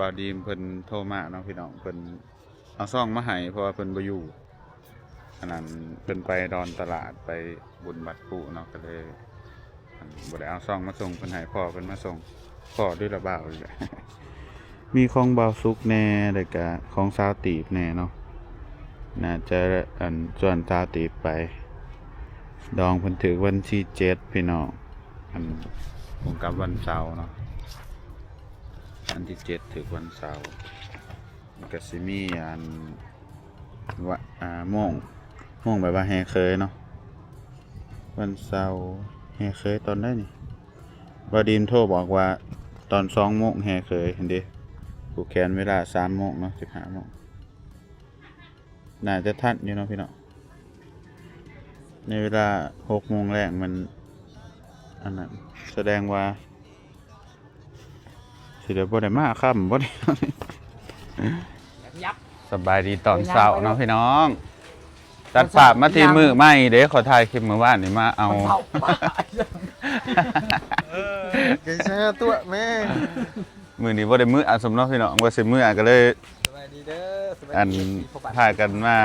บาดีมเพิ่นโทรมาเนาะพี่น้องเพิ่นเอาซ่องมาให้เพราะว่าเพิ่นบ่อยู่อันนั้นเพิ่นไปดอนตลาดไปบุญบัตรปู่เนาะก็เลยบ่ได้เอาซ่องมาส่งเพิ่นให้พ่อเพิ่นมาส่งพ่อด้วยละบ่าวนี่แหละมีของบาวสุกแน่แล้วก็ของสาวตีบแน่เนาะน่าจะอันส่วนสาวตีบไป ดองเพิ่นถือวันที่เจ็ดพี่น้องอันผมกับวันเสาร์เนาะ อันที่เจ็ดถึงวันเสาร์มันก็สิมีอันวะอ่าโมงโมงแบบว่าแฮเคยเนาะวันเสาร์แฮเคยตอนได้นี่บาดีมโทรบอกว่าตอนสองโมงแฮเคยเห็นดิผูกแขนเวลาสามโมงเนาะสิบห้าโมงน่าจะทันอยู่เนาะพี่เนาะในเวลาหกโมงแรกมันอันนั้นแสดงว่า สิเดี๋ยวบ่ได้มาค่ำบ่ได้ ยับ สบายดีตอนเช้าเนาะพี่น้อง ตัดปากมาทีมือไม่เด้ขอถ่ายคลิปมื้อวานนี่มาเอาเผาป้าเกยแช่ตัวแม่มื้อนี้บ่ได้มื้ออาสมเนาะพี่น้องว่าสิมื้ออาก็เลย สบายดีเด้อสบายอันดีพากันมา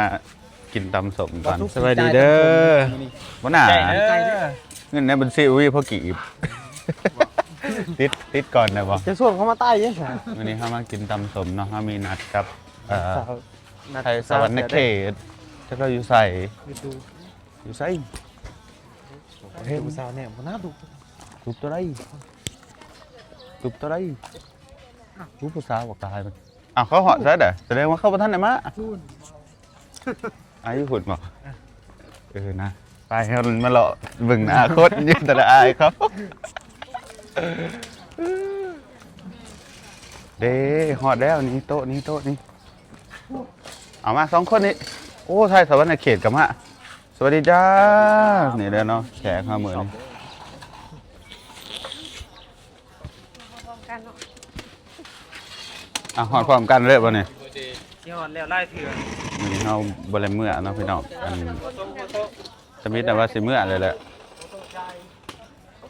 กินตำสมก่อนทุกสวัสดีเด้อบ่น่าใจเด้อ เงินในบัญชีอุ้ยพอกีบ ติดติดก่อนได้บ่จะส่วนเขามาใต้ยังไงวันนี้เฮามากินตำสมเนาะเฮามีนัดกับเอ่อนัดไทยสวรรค์เขตจะเราอยู่ใส่ดูอยู่ใส่เห็นสาวเนี่ยมันน่าดูทุบตัวไรทุบตัวไรทุบภาษาวบอกตายมันอ้าวเขาเหาะซะเด้อแสดงว่าเข้าประท่านไหนมาอายุหุ่นบอกเออนะไปให้มันมาเลาะเบึงหน้าโคตรยืนแต่ละอายเขา เด้หอดแล้วนี่โต๊ะนี่โต๊ะนี่เอามาสองคนนี่โอ้ไทยสวรรค์เขตกับมาสวัสดีจ้านี่เด้อเนาะแขกข้ามือนี่อะหอดพร้อมกันเลยป่ะเนี่ยที่หอนแล้วไล่เถื่อนมื้อนี้เราบริเมื่อเนาะพี่น้องอันสมิธแต่ว่าสิเมื่อเลยแหละ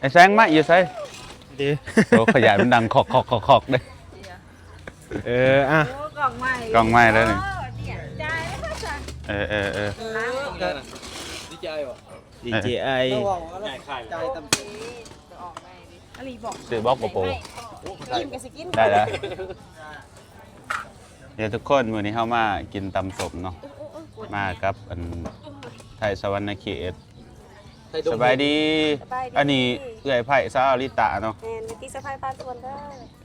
ไอ้แสงมาอยู่ไส ดีโอ้ขยายมันดังขอกขอกขอกขอกเด้เอออะ โอ้กล่องใหม่กล่องไม้แล้วนี่ เออเนี่ยจ่ายแล้วจ้ะเออเออเออล้างของดีใจวะดีเจไอใจตำสีจะออกไงดิอลีบอกซื้อบ็อกโกโปกินกับสกินได้แล้ว เดี๋ยวทุกคนมื้อนี้เฮามากินตำสมเนาะ มากับอันไทยสวรรค์เขต สบายดี อันนี้เอื้อยไผ่ซาอลิตาเนาะแอนเมติสะพายปลาส่วนได้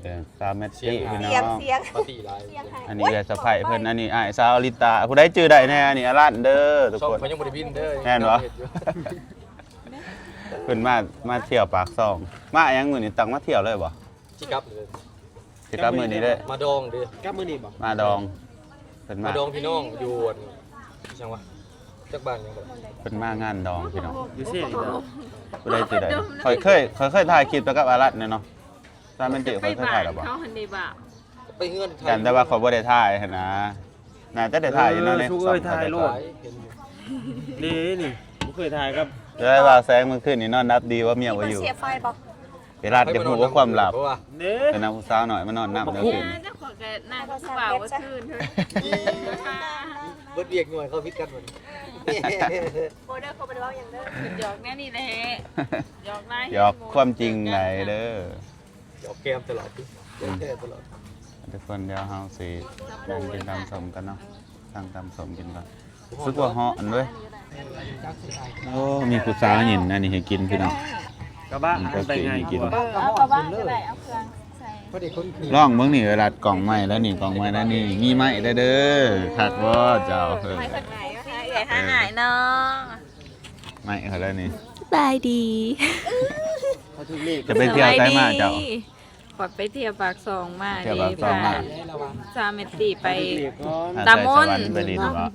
เออซาเมตตี้พี่น้เสียงองเสียงปฏิไลเสียงหายอันนี้เอื้อยสะไผ่เพิ่นอันนี้อ้ายซาอลิตาผู้ใดจื้อได้แน่อันนี้อลันเด้อทุกช่องคนพยังบริบินเด้อแน่นวะ เพิ่นมามาเที่ยวปากซอง มาหยังมื้อนี้ตังมาเที่ยวเลยบ่จิกับเลยสิกลับมื้อนี้เด้อมาดองเด้อกับมือนี่บ่มาดองเพิ่นมามาดองพี่น้องอยู่อันจังหวะ จักบ้านยังบ่เพิ่นมางานดองพี่น้องอยู่เสียอีกแล้วผู้ใดจื้อได้ข่อยเคยข่อยเคยถ่ายคลิปไปกับอารัตเนี่ยเนาะซาเมนติข่อยเคยถ่ายแล้วบ่เขาหันได้บ่าไปเฮือนไทยกันแต่ว่าข่อยบ่ได้ถ่ายหั่นนะน่าจะได้ถ่ายอยู่เนาะในเออสองถ่ายโลดขายเห็นอยู่นี่นี่ผมเคยถ่ายกับจะได้ว่าแสงมื้อคืนนี่นอนนับดีว่าเมียบ่มันอยู่เสียไฟบอกไปรัดเดี๋ยวฮู้ว่าความลับเพราะว่าเด้เป็นนักผู้สาวหน่อยมานอนนับเดี๋ยวคืนเจ้าของแกนายผู้บ่าวว่าชื่นเถอะ เบิดเวียกหน่วยเขาพิดกันหมดโบเดอร์เขาไปว่าอย่างเด้อหยอกแน่นี่แหละหยอกไล่หยอกความจริงไหนเด้อหยอกแกมตลอดดิหยอกแกมตลอดทุกคนเดี๋ยวเฮาสิลองกินตำสมกันเนาะสั่งตำสมกินก่อนรู้สึกว่าเหาะอันด้วยโอ้มีผู้สาวหยินอันนี้ให้กินพี่น้องกระบะอืมไปไงกินกว่าเอากระบ้านก็ได้เอาเครื่อง ลองเบิ่งนี่เวลากล่องไม้แล้วนี่กล่องไม้แล้วนี่มีไม้ได้เด้อคักบ่เจ้าเออไปข้างไหนอะคะใหญ่ห้าหายเนาะไม้เขาแล้วนี่บายดีเขาถูกเลขจะไปเที่ยวไสมาเจ้าขอไปเที่ยวปากซองมาเที่ยวปากซองมาซาเมตติไปเรียกก่อนตามนสวรรค์ไปดินบ่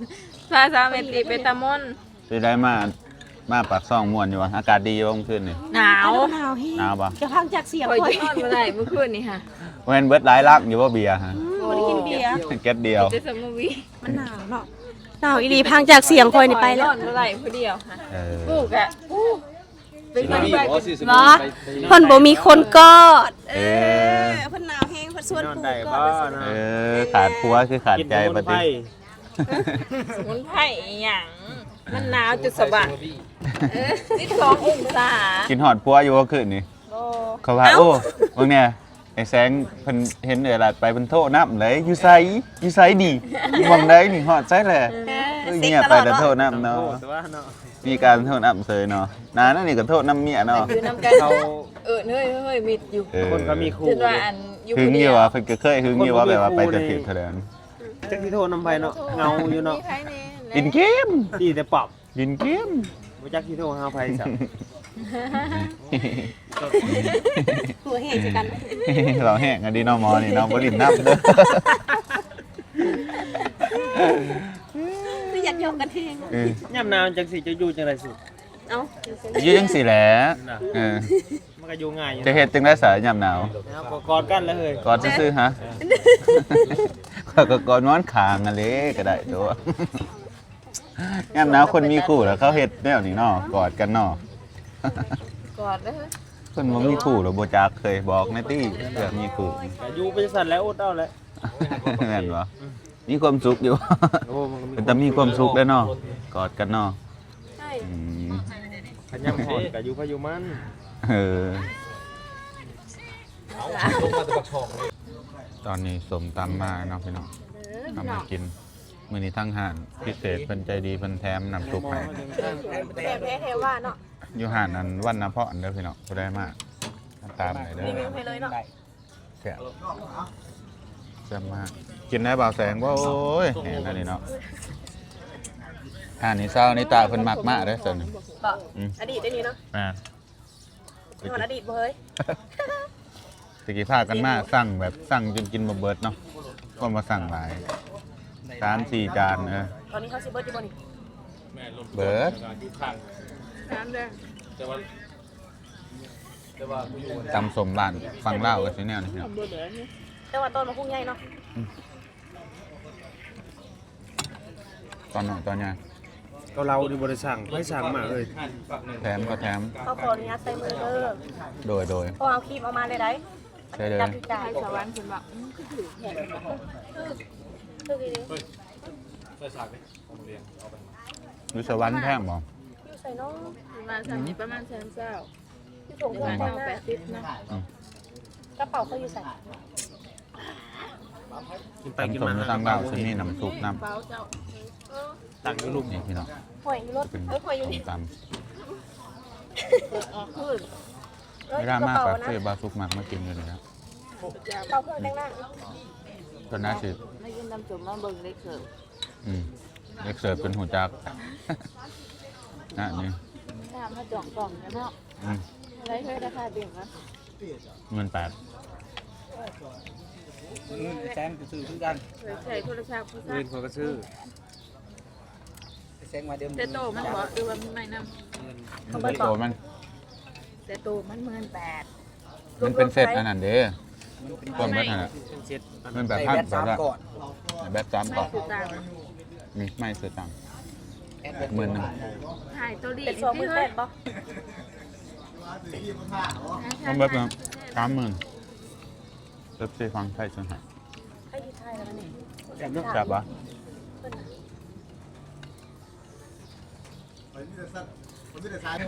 พาซาเมตติไปตามนสิได้มา มาปากซ่องม่วนอยู่วะอากาศดีบ่เมื่อคืนนี่หนาวหนาวพี่หนาวบ่จะพังจากเสียงคอยคอยจะนอนมาได้เมื่อคืนนี่ค่ะแม่นเบิดหลายลักอยู่บ่เบียร์ฮะไม่ได้กินเบียร์แก๊สเดียวจะสมวีมันหนาวเนาะหนาวอีหลีพังจากเสียงคอยนี่ไปแล้วนอนมาได้ผู้เดียวค่ะเออกูกะกูเป็นคนที่บ่สิสบ่เพิ่นบ่มีคนกอดเออเพิ่นหนาวแฮงเพิ่นชวนนอนปู่ได้กบ่อดว่าซั่นนะเออขาดผัวคือขาดใจกินปบ่ฏิไผ่สมุนไพรอหย่าง มันหนาวจุดสะบัดสิบสององศา กินหอดผัวอยู่ว่าคืนนี่โอ้เขาว่าโอ้บางเนี่ยไอ้แสงเพิ่นเห็นเอือหลาดไปเพิ่นโทษน้ำเลยอยู่ไสอยู่ไสดีมองได้นี่ฮอดไสแหละเอ้ยเงียบไปแต่โทษน้ำโอ้เนาะแต่ว่าเนาะมีการโทษน้ำเสยเนาะนานนั่นนี่ก็โทษน้ำเมียเนาะอยู่นำกันเขาเออเฮ้ยเฮ้ยมิดอยู่เออคนก็มีคู่จนว่าอันอยู่หึงผู้อเดียู่ยวว่าเพิ่นก็เคยหึงอยู่ว่าแบบว่าไปแต่ผิดเท่านั้นจักที่โทษน้ำไผ่เนาะเงาอยู่เนาะ มีใครแน่กินเกมดีแต่ปอบกินเกมบ่จักที่โทษหาไผ่สักหัวแฮงสิกันเราแห้งกันดีเนาะหมอนี่เนาะบ่ลิ้นนับเด้อคืออยากยกกันแฮงเออย่ำหนาวจังสิจะอยู่จังได๋สิเอ้าอยู่จังซี่แหละเออมันก็อยู่ง่ายอยู่จะเฮ็ดจังได๋สายยามหนาวเอาก็กอดกันแล้วเฮ้ยกอดซื่อๆฮะข้อยก็กอดนอนขางอะเลยก็ได้ตัว ยามหนาวคนมีคู่แล้วเขาเฮ็ดแนวนี้เนาะกอดกันเนาะกอดเลยคนบ่มีคู่หรอบ่จักเคยบอกในตี้เพื่อมีคู่ก็อยู่ไปสั่นแล้วอดเอาแล้วแม่นบ่มีความสุขอยู่โอ้มันก็มีเป็นแต่มีความสุขได้เนาะกอดกันเนาะใช่อืมขันยำหอนก็อยู่พายุมันเออลงมาตะบักช่องตอนนี้สมตำมาเนาะพี่น้องทำมากิน มื้อนี้ทั้งห้านพิเศษเพิ่นใจดีเพิ่นแถมน้ำซุปให้แต่แพ้แท้ว่าเนาะอยู่ห้านนั้นวันน้ำเพาะอันเด้อพี่น้องบ่ได้มากตามเลยเด้รีวิอวให้เลยเนาะแซ่บแซ่บมากกินได้บ่าวแสงบ่โอ้ยแหงอันนี้เนาะห้านนี้เช้านี้ตาเพิ่นมักมากเด้อซั่นบ่อืมอดีตได้นี่เนาะอ่าหอนอดีตบ่เฮ้ยตะกี้พากันมาสั่งแบบสั่งจนกินบ่เบิดเนาะก็มาสั่งหลาย สามสี่จานเออตอนนี้เขาสิเบิดอยู่บ่นี่เบิดน้ำเด้อแต่ว่าแต่ว่ากูอยู่ตำสมบ้านฟังเล่าวกันสิแนวนี้พี่น้องเบื่อเบื่อนี่แต่ว่าต้นมะพุ่งใหญ่เนาะตอนหน่อยตอนใหญ่ก็เราดิบ่ได้สั่งไผสั่งมาเอ้ยแถมก็แถมเขาขออนุญาตใส่มือเด้อโดยโดยเพราะเอาครีมเอามาเลยได้ใช่เลยจับที่จ่าใคยรสวรรค์คุณบอกอืม คือถือแขนบอกคือดีใส่ฉากดิผมเรียนเอาไปวิศวรรณแท่งบ่อยู่ใส่เนาะประมาณสามนี้ประมาณแสนเจ้าอยู่ส่งประเงิมานณเข้าเท่าแปดสิบนะกระเป๋าเขาอยู่ใส่กินไปตำกินสมมาอยู่ทางเล่าซึ่งนี่น้ำซุปน้เป้าเจ้าตักอยู่ลุมนี่พี่น้องหวยอยู่รถเอ้ยหวยอยู่นี่ตออกขึ้นำเอ้ยไม่กได้มากกว่านะซื้อบาซุกมากมากินอยู่เลยครับกระเป๋าเครื่องแต่งหน้า ก็น่าสิไม่กินน้ำจุ่มมาเบิ่งเล็กเสิร์ฟอืมเล็กเสิร์ฟเป็นหูจักน่ะนี่ถามมาจ่องกล่องนะเนาะอืมอะไรเคยราคาเบี่ยงนะเงินแปดแซงซื้อคือกันเคยใช้โทรศัพท์ผู้เงิชายนเขาก็ซื้อแซงมาเดิมแต่โตมันบอกดูว่ามีไม่นเขาเบิดโตบอกมันำแต่โตมันหมื่นแปดมันเป็นเซตอันนั้นเด้ อความเบิดนั่นน่ะเป็นเช็ดเงินแบบพันแบบละแบบสามไม่ก่อนคือต่างนี่ไม่ซื้อตังค์หมื่นหนึ่งถ่ายตัวดีเป็นสองหมื่นแปดบ่มันเบิดนะสามหมื่นเลิฟซีฟังไทยจังหะให้ที่ไทยแล้วนี่จับปะ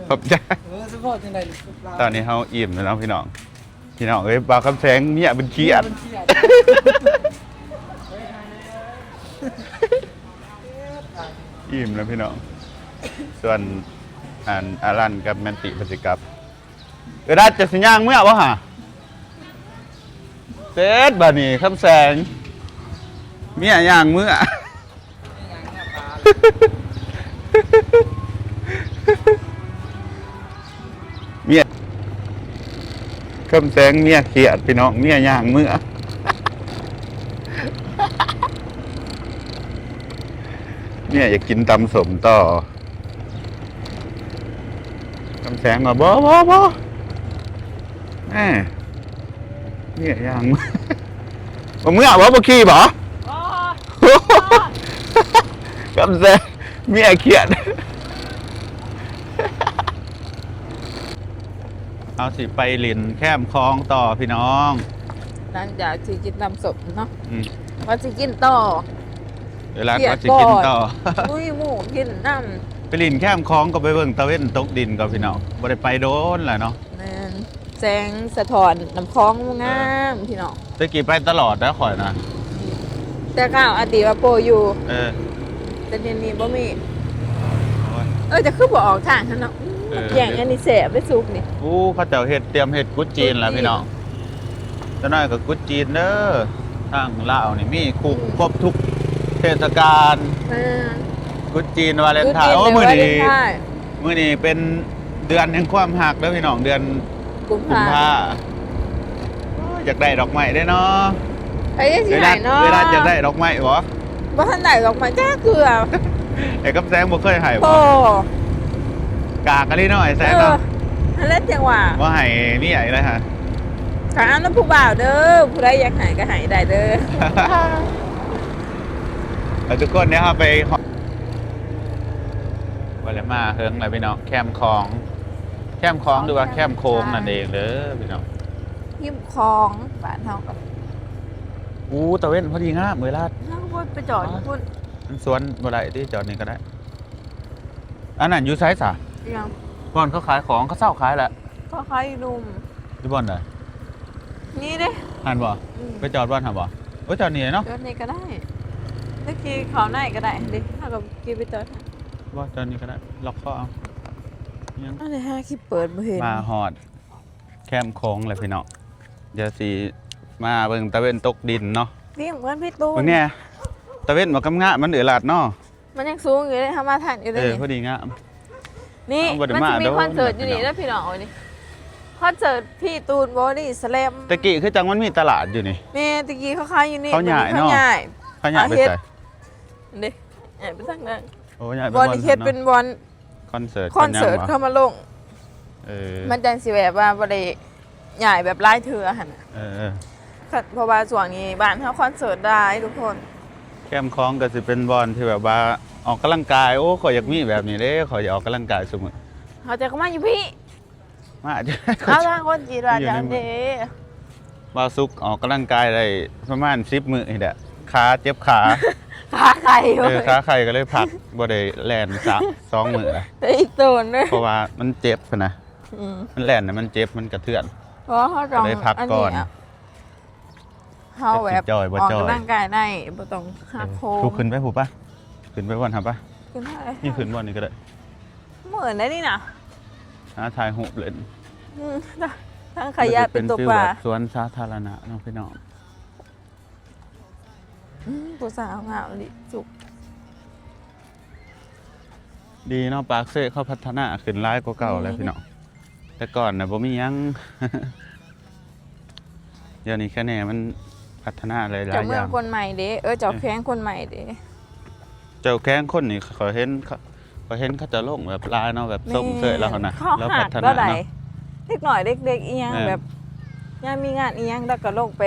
ขอบใจเออสปอร์ตจังได๋ตอนนี้เขาอิ่มแล้วเนาะพี่น้อง พี่น้องเอ้ยบาวคำแสงเนี่ยเป็นขี้อัดอิ่มแล้วพี่น้อง ส่วนอันอารันกับแมนติปฏิกับเออได้จะสัญญางเมื่อวะฮะเสร็จบานี่คำแสง เมียย่างเมื่อ คำแสงเมียเขียดพี่น้องเมียย่างเมื่อเมียอยากกินตำสมต่อคำแสงมาบ่บ่บ่แม่เมียย่างเมื่อบ่เมื่อบ่บ่ขี้บ่คำแสงเมียเขียด เอาสิไปเลินแคมคลองต่อพี่น้อง หลังจากที่กินน้ำสมเนาะอืมว่าสิกินต่อเวลาเสียก็สิกินก่อนต่อ อุ้ยหมูกินน้ไปเลินแคมคลองก็ไปเบิ่งตะเว้นตกดินกับพี่น้องบ่ได้ไปโดนแหละเนาะำแม่นแสงสะท้อนน้ำคลองงามพี่น้อง ตะกี้ไปตลอดนะข่อยนะแต่ข้าวอาติว่าโปรอยู่ เออแต่เดี๋ยวนี้บ่มี โอ้ยเออจะคือบ่ออกทางหั่นเนาะ เออ แย่งอันนี้แสบได้สุกนี่อู้เขาเจ้าเฮ็ดเตรียมเฮ็ดกุดจีนแล้วพี่น้องจะน้อยก็กุดจีนเด้อทางลาวนี่มีคุกครบทุกเทศกาลแม่นกุดจีนวาเลนไทน์คืโอ้กิมื้อแต่นี้วาเลไทน์มื้อนี้เป็นเดือนแห่งความหักเด้อพี่น้องเดือนกุมกุมภาภาโอ้ยอยากได้ดอกไม้ได้เนาะใครจะสิเวไหนลาเนาะเวลาอยากได้ดอกไม้บ่บ่ทันได้ดอกไม้จ้าเกลือไอ้กับแซงบ่เคยให้โอ้บ่ กากะลิเนาะไอ้แซงเออเนาะฮันเล่นจังหวะบ่ให้นี่ไอ้เลยฮะขานน้ำผู้บ่าวเด้อผู้ใดอยากหายก็หายได้เด้อแล้วทุกคนเนี่ยครับไปหอวันละมาเฮิงอะไรพี่น้องแคมคลอง แคมคลองหรือว่าแคมโค้งนั่นเองเด้อพี่น้องยิ้มคลองบ้านเฮากับอู้ตะเว้นพอดีงามเวลาเฮาก็ไปจอดอยู่พุ่นมันสวนบ่ได้ที่จอดนี่ก็ได้อันนั้นอยู่ไซส์สะ ยังบ่อนเขาขายของเขาเศร้าขายแหละก็คล้ายหนุ่มที่บ่อนไหนนี่เด้หันบ่อืมไปจอดบ่อนหันบ่โอ้ยจอดนี่เนาะจอดนี่ก็ได้ตะกี้เขาไหนก็ได้ดิเฮากับกี้ไปจอดบ่จอดนี่ก็ได้ล็อกข้อเอายัง อันนี้ฮะคลิปเปิดบ่เห็นมาฮอด แคมโค้งเลยพี่น้องเดี๋ยวสิมาเบิ่งตะเว้นตกดินเนาะพี่เหมือนพี่ตูนเบิ่งเนี่ยตะเว้นบ่กำงะมันเอือลาดเนาะมันยังสูงอยู่เลยเฮามาทันอยู่เลเอยอพอดีงะ นี่เอาบ่ได้มันมาจะมีโดนคอนเสิร์ตอยู่นี่พี่น้องแล้วพี่น้องเอานี่คอนเสิร์ตพี่ตูนบอดี้สแลมตะกี้คือจังมันมีตลาดอยู่นี่ แม่ตะกี้เขาขายอยู่นี่เขาใหญ่เนาะเขาใหญ่ เขาอยากไปเอาเฮ็ด ใส่เด้ใหญ่ไปทางนั้นโอ้ยอยากไปบอดี้เฮ็ดเป็นบอลคอนเสิร์ตคอนเสิร์ตกัเข้ามาลง เออมันจังสิแบบว่าบ่ได้ใหญ่แบบหลายเทื่อหั่นน่ะเออเออค่ะเพราะว่าช่วงนี้บ้านเฮาคอนเสิร์ตได้ทุกคน แคมคลองก็สิเป็นบอลที่แบบว่า ออกกำลังกายโอ้ขอยอยากมีแบบนี้เด้ขอยอยากออกกำลังกายเสมอเขาจะเข้ามาอยู่พี่มาจะเอาทางคนจีนว่าอยู่จัในงเมืเด้องบาซุกออกกำลังกายได้ประมาณ10มื้อนี่แหละขาเจ็บขาขาไข่เออขาไข่ก็เลยพักบ่ได้แล่นสะสองมื้อละแต่อีกตัวนึงเพราะว่ามันเจ็บพะนะอืมมันแล่นน่ะมันเจ็บมันกระเทือนเพราะเขาต้องได้พักก่อนเยเฮาแบบจ่อยบ่ออกจ่อยกำลังกายได้บ่ต้องหักโคทุมกขึ้นไปผูปะ ขึ้นไปบนทำปะขึ้นได้นี่ขึ้นบนนี่ก็ได้ เหมือนได้นี่นะหาถ่ายหุบเลยอืมทั้งขยะเป็นตัวฟิลปลาแบบสวนสาธารณะเน้องพี่น้องอืมตัวสาวงามดิจุก ดีเนาะปากเซ่เขาพัฒนาขึ้นร้ายกว่าเก่าเลยพี่น้องแต่ก่อนน่ะบ่มีหยังเดี๋ยวนี้แค่แน่มันพัฒนาหลายๆอเจ้าเมือย่างงคนใหม่เด้เออเจ้าแข้งคนใหม่เด้ เจ้าแข้งคนนี่เขาเห็นเขาเขาเห็นเขาจะลงแบบลายเนาะแบบส้มเสยแล้วเขานะเข้าแล้วหัพักฒนาแล้วใดเนาะเด็กหน่อยเด็กๆอีหยังเออ แบบยังมีงานอีหยังแล้วก็ลงไป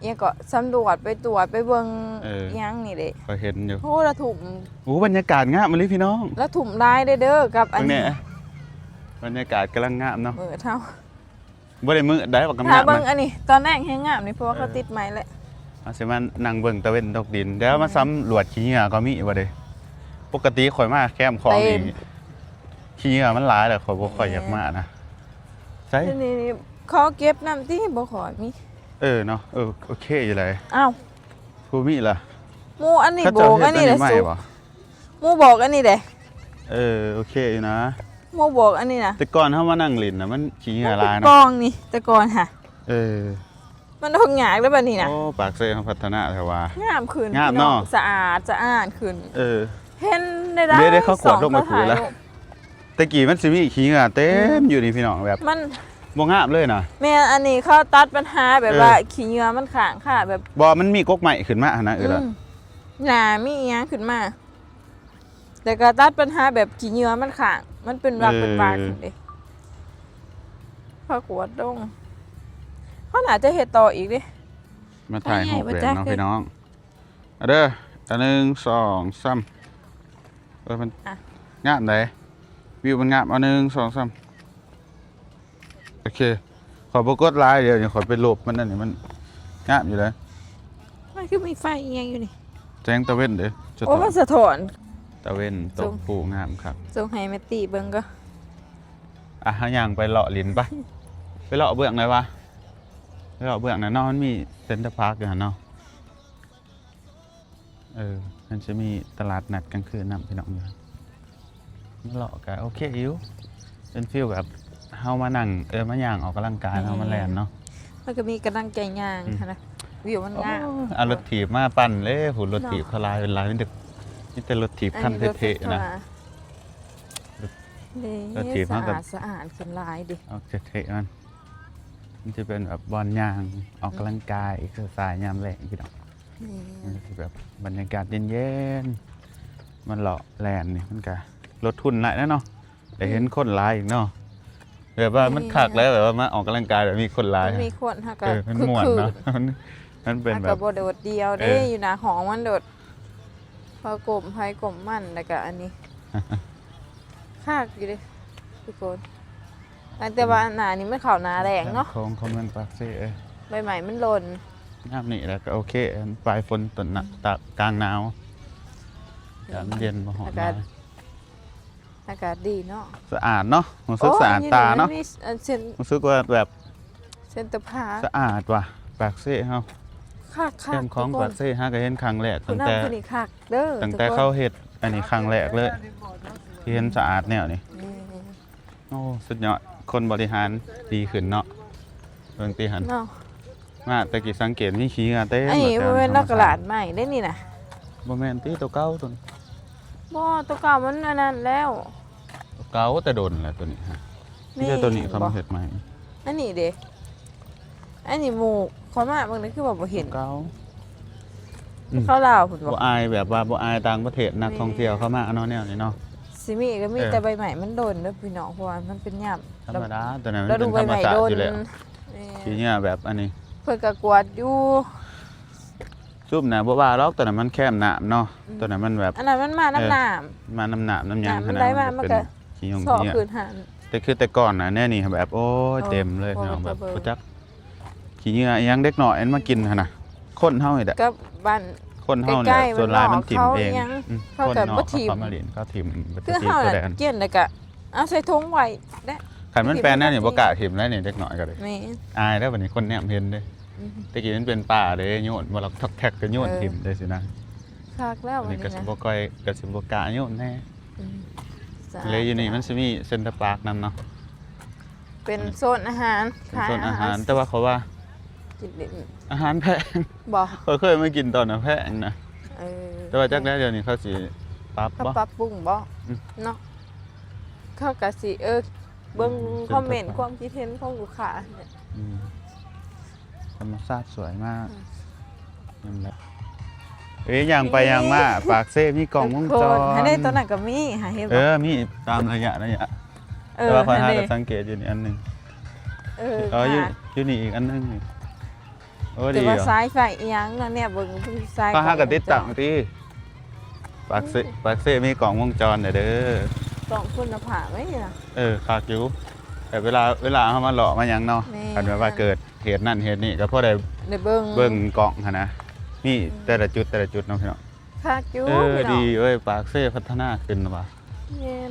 อีหยังก็สำรวจไปตรวจไปเบิ่งอีหยังนี่เด้เขาเห็นอยู่โอ้ละถุ่มโอ้บรรยากาศงามมาเลยพี่น้องละถุ่มได้เด้อเด้อกับอัตนรงนี้เนี้ยบรรยากาศกำลังงามเนาะมือเท่าบ่ได้มือได้บอกกำถ้าลังเบิ่งนะอันนี้ ตอนแรกแฮงงามนี่เพราะว่าเออเขาติดไม้แหละ เอาสิมานั่งเบิ่งตะเวนตกดินเดี๋ยวมาซ้ำหลวดขี้เหงื่อก็มีบ่เด้ปกติข่อยมาแคมป์คลองนี่ขี้เหงื่อมันหลายแหละข่อยบ่ค่อยอยากมานะใช่ทีนี้เขาเก็บน้ำที่บ่ขอมีเออเนาะเออโอเคอยู่เลยอ้าวผู้มีล่ะหมูอันนี้เขาโบเจ้ากเฮ็อัดนอันนี้แหนี้ละใหม่สุกบ่หมูบอกอันนี้เด้เออโอเคอยู่นะหมูบอกอันนี้นะแต่ก่อนเฮามานั่งเล่นน่ะมันขี้เหงื่อหลายกเนาะองนี่แต่ก่อนค่ะเออ มันทงหยากแล้วบัดนี้นะโอ้ปากเซ่เขาพัฒนาแต่ว่า งามขึ้นงามพี่น้องเนาะสะอาดสะอาดขึ้น เออ เห็นได้ได้เดี๋ยวเดี๋ยวเขากวดสองลงมาถูแล้วถ่ายรูปแต่กี้มันสิมีขี้เหงื่อเต็มอยู่นี่พี่น้องแบบมันบ่งามเลยนะ แม่อันนี้เขาตัดปัญหาแบบเออ ว่าขี้เหงื่อมันขางค่ะ แบบบ่มันมีกกใหม่ขึ้นมาหั่นนะเออล่ะมหนามีอีหยังขึ้นมา แต่ก็ตัดปัญหาแบบขี้เหงื่อมันขาง มันเป็นรักเป็นบากขึ้นเด้พอกวดลง เขาน่าจะเฮ็ดต่ออีกเดิ มาถ่ายไปรูปไงเลยบ่จ๊ะเนาะพี่น้องเอาเด้ออันหนึ่งสองสามเออมันอะ งามไหนวิวมันงามเอาหนึ่งสองสามโอเค ขอบ่กดไลน์เดี๋ยวนี้ขอไปลบมันนั่นนี่มันงามอยู่เลยมันคือมีไฟอีหยังอยู่นี่ แจ้งตะเว้นเด้อจะโอ้มันสะท้อน ตะเว้นตส่กง ผู้งามครับส่งให้แมตตี้เบิ่งก็อะเฮาย่างไปเลาะลิ้นปะไปเลาะเบื้องไหนวะ ไปเลาะเบื้องไหนเนาะมันมีเซ็นเตอร์พาร์คอยู่หั่นเนาะเออมันจะมีตลาดนัดกลางคืนนำพี่น้องอยู่มาเลาะก็โอเคอยู่เป็นฟีลแบบเฮามานั่งเออมาย่างออกกำลังกายเฮามาแล่นเนาะมันก็มีกำลังใจย่างอืมหั้นนะวิวมันงามเอารถถีบมาปั่นเลยหูรถถีบเขาลายเป็นลายเป็นดึกนี่แต่รถถีบคันเท่ๆนะรถถีบสะมากับอาดสะอาดขึ้นหลายดิเอาเท่ๆมัน มันจะเป็นแบบบอลยางออกกำลังกายเอ็กซ์ไซส์ยามแรงพี่น้องนี่มันจะแบบบรรยากาศเย็นๆมันเลาะแลนนี่มันก็ลดทุนหลายนะเนาะได้เห็นคนหลายอีกเนาะแบบว่ามันคักแล้วแบบว่ามาออกกำลังกายแบบมีคนหลายมันมีคนฮักเออมันม่วนเนาะมันมันเป็นฮักแบกับบโดดเดียวเด้เอออยู่หน้าห้องมันโดดพอกลมไผกลมมันแล้วก็อันนี้คากอยู่เดิทุกคน อันแต่ว่าหน้านี้มันเข้าหน้าแรงเนาะโค้งของเมืองปากเซ่เอ้ยใบใหม่มันหล่นน้ำนี่แล้วก็โอเคปลายฝนต้นหนักตะกลางหนาวอากาศมันเย็นมาหอมอากาศอากาศดีเนาะสะอาดเนาะรู้สึกสะอาดตาเนาะโอ้ยนี่มันมีเส้นรู้สึกว่าแบบเส้นตะพาสะอาดว่ะปากเซ่เฮาคากคาเรื่กองของทุกคปานกเซ่ฮะก็เห็นครั้งแรกคุตั้ณงน้ำแต่คุณนี่คักเด้อตั้งแต่ทุกคนเข้าเฮ็ดอันนี้ครั้งแรกเลยที่เห็นสะอาดแนวนี่นี่โอ้สุดยอด คนบริหารดีขึ้นเนาะเบิ่งตีหันเนาะมาตะกี้สังเกตมีขี้เหงาเต็มไอ้หมดบ่แล้วแม่นดอกกระหลาดใหม่ได้นี่น่ะบ่แม่นติตัวเก่าตัวนี้บ่ตัวเก่ามันอันนั้นแล้วตัวเก่าแต่โดนแหละตัวนี้ฮะนี่แต่ตัวนี้เขามาเฮ็ดใหม่อันนี้เด้อันนี้หมูกขอมาเบิ่งนี่คือว่าบ่เห็นเก่าอืมเขาลาวพุ่นบ่บ่อายแบบว่าบ่อายต่างประเทศนักท่องเที่ยวเข้ามาเนาะแนวนี้เนาะสิมีก็มีเออแต่ใบใหม่มันโดนเด้อพี่น้องเพราะว่ามันเป็นหยาม ธรรมดาตัวนั้นมัเรานดูเป็นใบธรรมชาติใหม่โดนอยู่แล้วนี่ทีเนี้ยแบบอันนี้ เพิ่นก็กวาดอยู่ ซุ่มน่ะบ่ว่าหรอกตัวนั้นมันแคมน้ำเนาะตัวนั้นมันแบบ อันนั้นมันมาน้ำเออน้มาน้ำหนามน้ำหยังน้ำมันขนาดได้มามันเป็นก็ขี้ยงำสอขี้ยคืนหัน แต่คือแต่ก่อนน่ะแน่นี่แบบโอ้ยโอ้เต็มเลยโอ้พี่น้องแบบเบิ่งบ่จักขี้เหงื่ออิหยังเด็กน้อยอันมากินหั่นน่ะคนเฮานี่แหละกับบ้าน คนเฮาใกเนี่ยล้ๆส่วนหลายมันถิ่มเขาเองยังอืมเขาคนก็เนาะบ่ถิ่ม เขามาเรียนเขาถิ่มบ่คือได้ถิ่มเฮาก็น่ะได้อัน เกี่ยนแล้วก็เอาใส่ถุงไว้ได้ คันมันแปลนแน่นี่บ่กล้าถิ่มแล้วนี่เด็กน้อยก็ได้แม่อายแล้วบัดนี้คนแนมเห็นเด้อืมตะกี้มันเป็นป่าเด้โยนบ่ลักทักแท็กก็โยนเออถิ่มได้สินะคักแล้วอันวันนี้ก็นี้สินะบ่ก้อยก็สิบ่กล้าโยนแน่อืมสะอาดเลยอยู่นี่มันสิมีเซ็นเตอร์พาร์คนํเนาะเป็นโซนอาหารเป็นขายโซนอาหารแต่ว่าเขาว่ากินเด่นอาหารแพง บ่เคยเคยมากินตอนน่ะแพงนะเออแต่ว่าจักแล้วเดี๋ยวนี้เขาสิปรับเขาบ่ ปรับปรุงบ่อืม เนาะเขาก็สิเออ เบิ่งอืมคอมเมนต์ความคิดเห็นของลูกค้าเนี่ยอืมธรรมชาติสวยมากนั่นแหละเอ้ยยังไปยังมาปากเซ่มีกล่องวงจทุรคนให้ได้ตัวนั้นก็มีหาเห็นเอบ่อมีตามระยะระยะเอแต่อว่าพอยให้หาได้ก็สังเกตอยู่นี่อันหนึงเออเอออยู่หาอยู่นี่อีกอันหนึงนี่โอ้แต่ดีว่าอะสายไฟอีหยังเนาะเนี่ยเบิ่งสายก็หากับล้องวงจรติดตั้งที่ปากเซ่ปากเซ่มีกล่องวงจรเด้อเด้อ กล่องคุณภาพไว้ล่ะ เออคากอยู่แต่เวลาเวลาเขามาหลอกมาหยังเนาะแม่คันแบบว่าเกิดเหตุนั่นเหตุนี้ก็พอได้ได้เบิ่งเบิ่งกล่องหั้นนะมีแต่ละจุดแต่ละจุดเนาะพี่น้องคักอยู่เออพี่น้องดีเว้ยปากเซ่พัฒนาขึ้นว่ะแม่น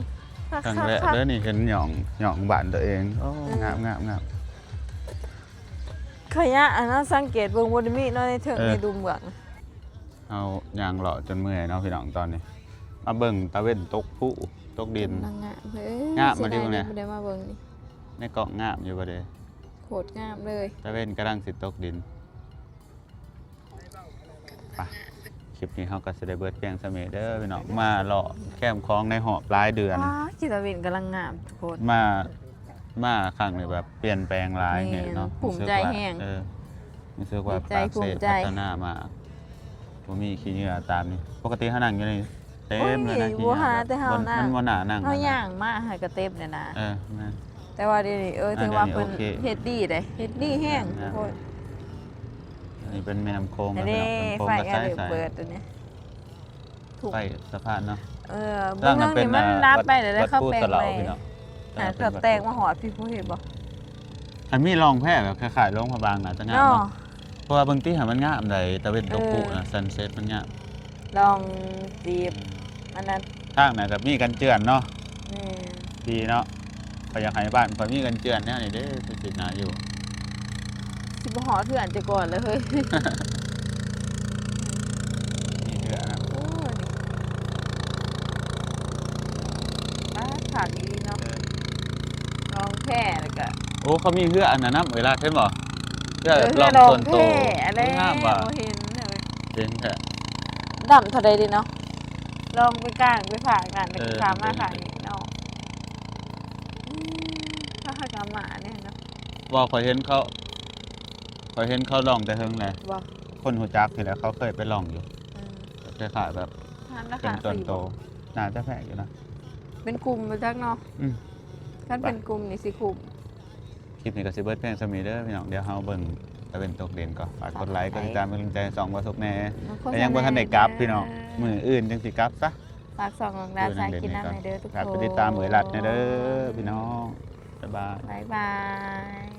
คักครั้งคักแรกคักเด้อนี่เห็นหย่องหย่องบ้านตัวเองโอ้อืม งามงามงาม ขยะอันนั้นสังเกตเบิ่งบ่ได้มีเนาะในเถิงเออ ในดูเมืองเอายางเลาะจนเมื่อยเนาะพี่น้องตอนนี้มาเบิ่งตะเว้นตกผู้ ตกดิน นางงามเฮ้ยงามมาดิเสียดยพวกเนี่ย บ่ได้มาเบิ่งนี่ในกล่องงามอยู่บ่เด้โคตรงามเลยตะเว้นกำลังสิตกดินไปคลิปนี้เฮาก็สิได้เบิดเพียงเสมอเด้อพี่น้องมาเลาะแคมคลองในหอบหลายเดือน ว้าจิตวินกำลังงามทุกคน มามาครั้งนี้แบบเปลี่ยนแปลงหลายแม่เนี่ยเนาะภูมิใจแฮงเออรู้สึกว่าดีใจปากเสภูมิใจ พัฒนามาบ่มีขี้เหงื่อตามนี้ปกติเฮานั่งอยู่นี่ เต็มเลยนะโอ้ยขี้เหงื่บ่หาแต่เฮาบ่นั่งมันบ่น่านั่งเฮานะย่างมาให้กระเต็บเนี่ยนะ เออแม่น แต่ว่าเดี๋ยวนี้เอออันถือว่านี้เพิ่นโอเค เฮ็ดดีเด้เฮ็ดดีแห้งทุกคนอันนี้เป็นแม่น้ำโค้งอันแล้วนี้พี่น้องไฟเป็นโค้งอะไรกระสายเปิดตัวนี้ๆถูกไฟสะพานเนาะเออสร้าเบิ่งงนั้นเรื่องเป็นนี้มันรับไปแล้วได้วัดเข้าผู้แปลงสะเหลาไปพี่น้องหาเกือบแตกมาหอดพี่ผู้เห็นบ่อันมีรองแพ้แบบคล้ายๆโรงพยาบาลน่ะจะงามเนาะ เนาะเพราะว่าบางทีหามันงามใดตะเวนตกปุเออนะซันเซ็ตมันงามลองจีบ อันนั้นทางน่ะก็มีกันเจือนเนาะนี่ดีเนาะก็อยากให้บ้านข่อยมีกันเจือนแนวนี้เด้อสิๆน่าอยู่ สิบหอเถื่อนจะก่อนเลยเฮ้ยมีเถื่อนะโอ้ยบ้าขาดดีเนาะลองแพ้แล้วก็โอ้เขามีเพื่ออันนั้นนะเวลาเห็นบ่เพื่อเออลองลองส่วนโตวแพ้อะไรงามว่ะเห็นเลยเห็นแท้ดำเท่าใดดีเนาะ ลองไปกลางไปผ่ากันแล้วเอก็อขามาเป็นขานี้เนาะอืมถ้าหากาหมาเนี่ยเนาะว่าข่อยเห็นเขาข่อยเห็นเขาลองแต่เฮิงแหละบอกคนหูจักนี่แหละเขาเคยไปลองอยู่อืมคล้ายๆแบบทานราเป็นคาส่วนสี่โตวน่าจะแพงอยู่นะเป็นกลุ่มไปจักเนาะอืมถ้าเป็นกลุ่มนี่สิกลุ่มคลิปนี้ก็สิเบิดเพียงสมีเด้อพี่น้องเดี๋ยวเฮาเบิ่งตะเวนตกเด่นก่อนฝากกดไลค์กดติดตามเป็นกำลังใจให้สองบ่สุกแน่แต่ยังบ่ทันได้กลับพี่น้อง มื้ออื่นจังสิกลับซะฝากสองของดาวสายกินน้ำในเด้อทุกคนฝากไปติดตามเหมือรัดในเด้อพี่น้องบ๊ายบายบ๊ายบาย